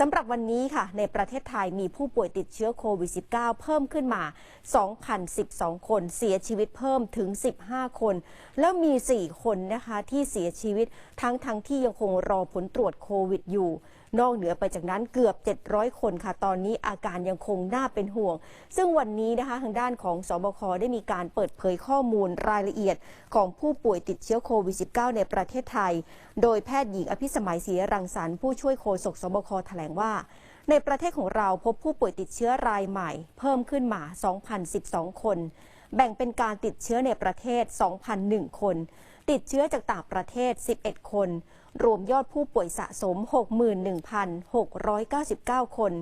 สำหรับวันนี้ค่ะ ในประเทศไทยมีผู้ป่วยติดเชื้อโควิด -19 เพิ่มขึ้นมา 2,012 คน เสียชีวิตเพิ่มถึง 15 คน แล้วมี 4 คนนะคะที่เสียชีวิตทั้งทั้งที่ยังคงรอผลตรวจโควิดอยู่ นอกเหนือไปจากนั้นเกือบ 700 คนค่ะ ตอนนี้อาการยังคงน่าเป็นห่วง ซึ่งวันนี้นะคะทางด้านของสบคได้มีการเปิดเผยข้อมูลรายละเอียดของผู้ป่วยติดเชื้อโควิด -19 ในประเทศไทย โดยแพทย์หญิงอภิสมัยศรีรังสรรค์ผู้ช่วยโฆษกสบคแถลงว่าในประเทศของเราพบผู้ป่วยติดเชื้อรายใหม่ เพิ่มขึ้นมา 2,012 คน แบ่งเป็นการติดเชื้อในประเทศ 2,001 คน ติดเชื้อจากต่างประเทศ 11 คน รวมยอดผู้ป่วยสะสม 61,699 คน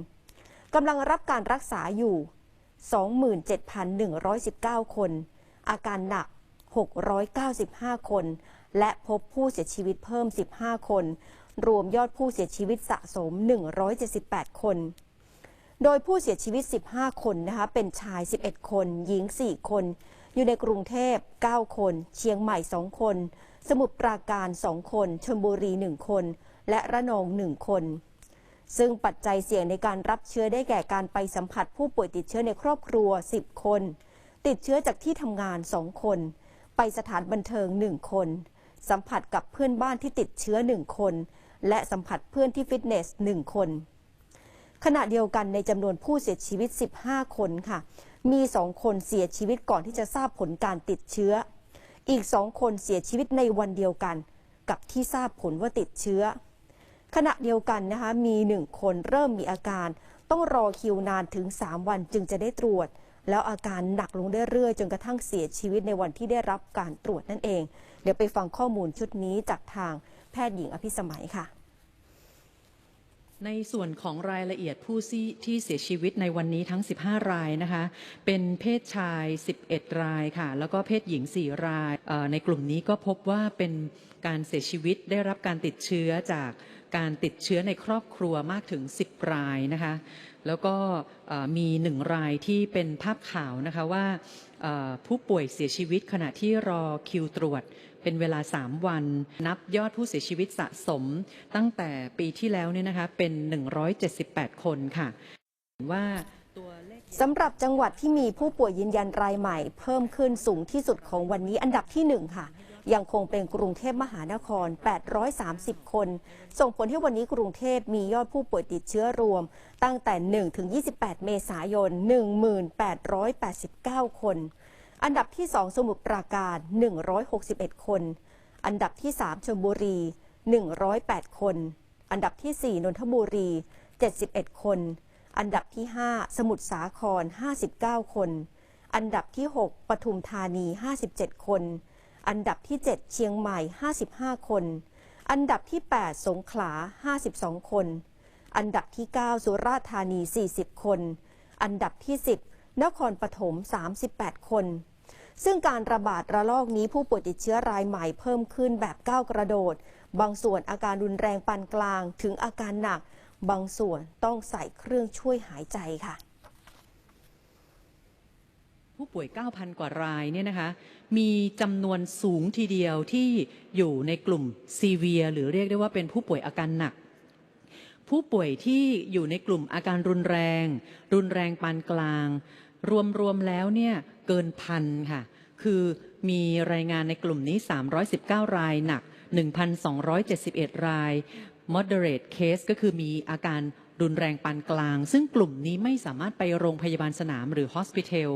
กำลังรับการรักษาอยู่ 27,119 คน อาการหนัก 695 คน และพบผู้เสียชีวิตเพิ่ม 15 คน รวมยอดผู้เสียชีวิตสะสม 178 คน โดยผู้เสียชีวิต 15 คนนะคะ เป็นชาย 11 คน หญิง 4 คน อยู่ในกรุงเทพ 9 คน เชียงใหม่ 2 คน สมุทรปราการ 2 คนชลบุรี 1 คน และระนอง 1 คน ซึ่งปัจจัยเสี่ยงในการรับเชื้อได้แก่การไปสัมผัสผู้ป่วยติดเชื้อในครอบครัว 10 คน ติดเชื้อจากที่ทำงาน 2 คน ไปสถานบันเทิง 1 คน สัมผัสกับเพื่อนบ้านที่ติดเชื้อ 1 คน และสัมผัสเพื่อนที่ฟิตเนส 1 คนขณะเดียวกันในจำนวนผู้เสียชีวิต 15 คนค่ะ มี2คนเสียชีวิตก่อนที่จะทราบผลการติดเชื้อ อีก2คนเสียชีวิตในวันเดียวกัน กับที่ทราบผลว่าติดเชื้อ ขณะเดียวกันนะคะมี1คนเริ่มมีอาการ ต้องรอคิวนานถึง 3 วันจึงจะได้ตรวจ แล้วอาการหนักลงเรื่อยๆ จนกระทั่งเสียชีวิตในวันที่ได้รับการตรวจนั่นเอง เดี๋ยวไปฟังข้อมูลชุดนี้จากทางแพทย์หญิงอภิสมัยค่ะ ในส่วนของรายละเอียดผู้ที่เสียชีวิตในวันนี้ทั้ง 15 รายนะคะ เป็นเพศชาย 11 รายค่ะ แล้วก็เพศหญิง 4 ราย ในกลุ่มนี้ก็พบว่าเป็นการเสียชีวิตได้รับการติดเชื้อจาก การติดเชื้อในครอบครัวมากถึง 10 รายนะคะ แล้วก็มีหนึ่งรายที่เป็นภาพข่าวนะคะว่าผู้ป่วยเสียชีวิตขณะที่รอคิวตรวจเป็นเวลา 3 วัน นับยอดผู้เสียชีวิตสะสม ตั้งแต่ปีที่แล้วเนี่ยนะคะเป็น 178 คนค่ะว่าสำหรับจังหวัดที่มีผู้ป่วยยืนยันรายใหม่ เพิ่มขึ้นสูงที่สุดของวันนี้อันดับที่ 1 ค่ะ ยังคงเป็นกรุงเทพมหานคร 830 คน ส่งผลให้วันนี้กรุงเทพมียอดผู้ป่วยติดเชื้อรวม ตั้งแต่ 1 ถึง 28 เมษายน 1889 คน อันดับที่ 2 สมุทรปราการ 161 คน อันดับที่ 3 ชลบุรี 108 คน อันดับที่ 4 นนทบุรี 71 คน อันดับที่ 5 สมุทรสาคร 59 คน อันดับที่ 6 ปทุมธานี 57 คน อันดับที่ 7 เชียงใหม่ 55 คน อันดับที่ 8 สงขลา 52 คน อันดับที่ 9 สุราษฎร์ธานี 40 คน อันดับที่ 10 นครปฐม 38 คน ซึ่งการระบาดระลอกนี้ผู้ป่วยติดเชื้อรายใหม่เพิ่มขึ้นแบบก้าวกระโดด บางส่วนอาการรุนแรงปานกลางถึงอาการหนัก บางส่วนต้องใส่เครื่องช่วยหายใจค่ะ ผู้ป่วย 9,000 กว่ารายเนี่ยนะคะมีจำนวนสูงทีเดียวที่อยู่ในกลุ่มซีเวียหรือเรียกได้ว่าเป็นผู้ป่วยอาการหนัก ผู้ป่วยที่อยู่ในกลุ่มอาการรุนแรง รุนแรงปานกลาง รวมๆแล้วเนี่ยเกินพันค่ะ คือมีรายงานในกลุ่มนี้ 319 รายหนัก 1,271 ราย moderate case ก็คือมีอาการ รุนแรงปานกลาง ซึ่งกลุ่มนี้ไม่สามารถไปโรงพยาบาลสนามหรือ hospital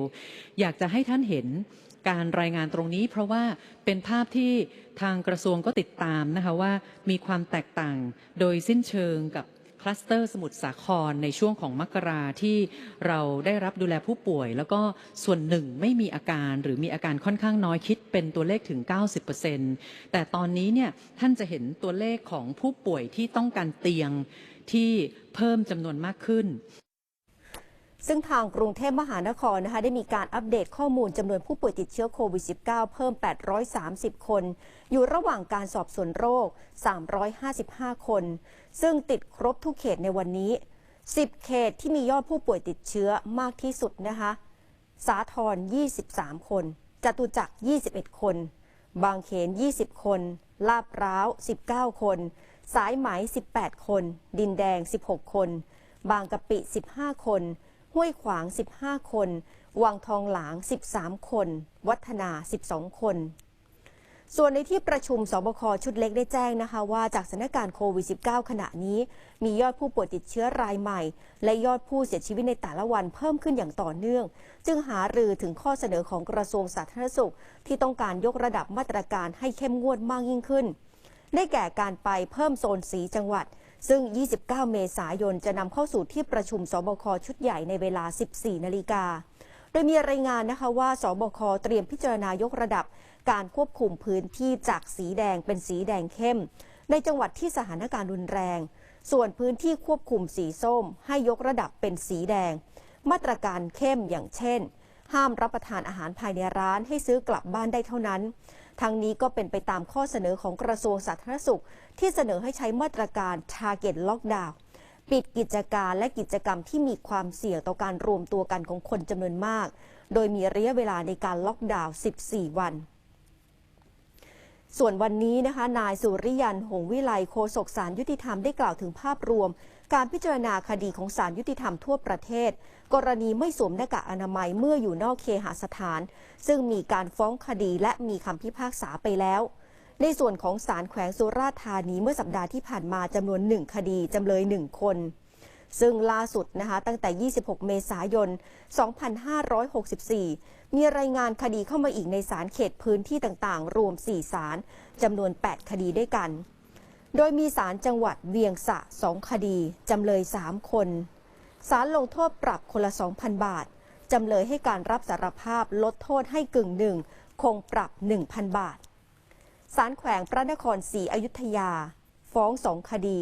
อยากจะให้ท่านเห็นการรายงานตรงนี้ เพราะว่าเป็นภาพที่ทางกระทรวงก็ติดตามนะคะว่ามีความแตกต่างโดยสิ้นเชิงกับคลัสเตอร์สมุทรสาครในช่วงของมกราที่เราได้รับดูแลผู้ป่วย แล้วก็ส่วนหนึ่งไม่มีอาการหรือมีอาการค่อนข้างน้อยคิดเป็นตัวเลขถึง 90%แต่ตอนนี้เนี่ยท่านจะเห็นตัวเลขของผู้ป่วยที่ต้องการเตียง ที่เพิ่มจำนวนมากขึ้นซึ่งทางกรุงเทพมหานครนะคะได้มีการอัปเดตข้อมูลจำนวนผู้ป่วยติดเชื้อโควิด -19 เพิ่ม 830 คน อยู่ระหว่างการสอบสวนโรค 355 คน ซึ่งติดครบทุกเขตในวันนี้ 10 เขตที่มียอดผู้ป่วยติดเชื้อมากที่สุดนะคะ สาทร 23 คน จตุจักร 21 คน บางเขน 20 คน ลาดพร้าว 19 คน สายไหม 18 คน ดินแดง 16 คน บางกะปิ 15 คน ห้วยขวาง 15 คน วังทองหลาง 13 คน วัฒนา 12 คน ส่วนในที่ประชุมสบคชุดเล็กได้แจ้งนะคะว่าจากสถานการณ์โควิด -19 ขณะนี้ มียอดผู้ป่วยติดเชื้อรายใหม่ และยอดผู้เสียชีวิตในแต่ละวันเพิ่มขึ้นอย่างต่อเนื่อง จึงหารือถึงข้อเสนอของกระทรวงสาธารณสุข ที่ต้องการยกระดับมาตรการให้เข้มงวดมากยิ่งขึ้น ได้แก่การไปเพิ่มโซนสีจังหวัด ซึ่ง 29 เมษายนจะนำเข้าสู่ที่ประชุมสบคชุดใหญ่ในเวลา 14 นาฬิกา โดยมีรายงานนะคะว่าสบคเตรียมพิจารณายกระดับ การควบคุมพื้นที่จากสีแดงเป็นสีแดงเข้ม ในจังหวัดที่สถานการณ์รุนแรง ส่วนพื้นที่ควบคุมสีส้ม ให้ยกระดับเป็นสีแดง มาตรการเข้มอย่างเช่นห้ามรับประทานอาหารภายในร้านให้ซื้อกลับบ้านได้เท่านั้น ทั้งนี้ก็เป็นไปตามข้อเสนอของกระทรวงสาธารณสุข ที่เสนอให้ใช้มาตรการ Target Lockdown ปิดกิจการและกิจกรรมที่มีความเสี่ยงต่อการรวมตัวกันของคนจำนวนมาก โดยมีระยะเวลาในการล็อกดาวน์ 14 วัน ส่วนวันนี้นะคะ นายสุริยัน หงวิไลโฆษกสารยุติธรรมได้กล่าวถึงภาพรวม การพิจารณาคดีของสารยุติธรรมทั่วประเทศ กรณีไม่สวมหน้ากากอนามัยเมื่ออยู่นอกเคหสถาน ซึ่งมีการฟ้องคดีและมีคำพิพากษาไปแล้ว ในส่วนของศาลแขวงสุราษฎร์ธานีเมื่อสัปดาห์ที่ผ่านมาจำนวนหนึ่งคดีจำเลยหนึ่งคนซึ่งล่าสุดนะคะตั้งแต่ 26 เมษายน 2564 มีรายงานคดีเข้ามาอีกในศาลเขตพื้นที่ต่างๆ รวม 4 ศาลจำนวน 8 คดีด้วยกัน โดยมีศาลจังหวัดเวียงสะ2คดี จำเลย 3 คนศาลลงโทษปรับคนละ 2,000 บาท จำเลยให้การรับสารภาพลดโทษให้กึ่งหนึ่ง คงปรับ 1,000 บาทศาลแขวงพระนครศรีอยุธยา ฟ้องสองคดี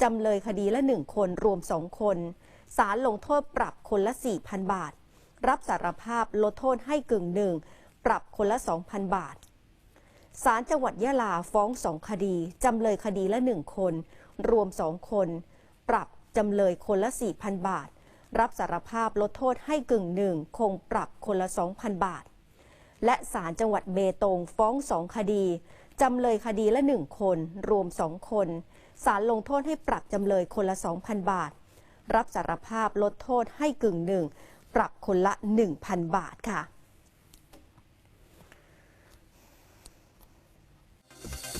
จำเลยคดีละหนึ่งคนรวมสองคนศาลลงโทษปรับคนละ 4,000 บาท รับสารภาพลดโทษให้กึ่งหนึ่ง ปรับคนละ 2,000 บาท ศาลจังหวัดยะลาฟ้องสองคดี จำเลยคดีละหนึ่งคน รวมสองคน ปรับจำเลยคนละ 4,000 บาท รับสารภาพลดโทษให้กึ่งหนึ่งคงปรับคนละ 2,000 บาท และศาลจังหวัดเบตงฟ้องสองคดี จำเลยคดีละหนึ่งคน รวมสองคนศาลลงโทษให้ปรับจำเลยคนละ 2,000 บาท รับสารภาพลดโทษให้กึ่งหนึ่งปรับคนละ 1,000 บาทค่ะ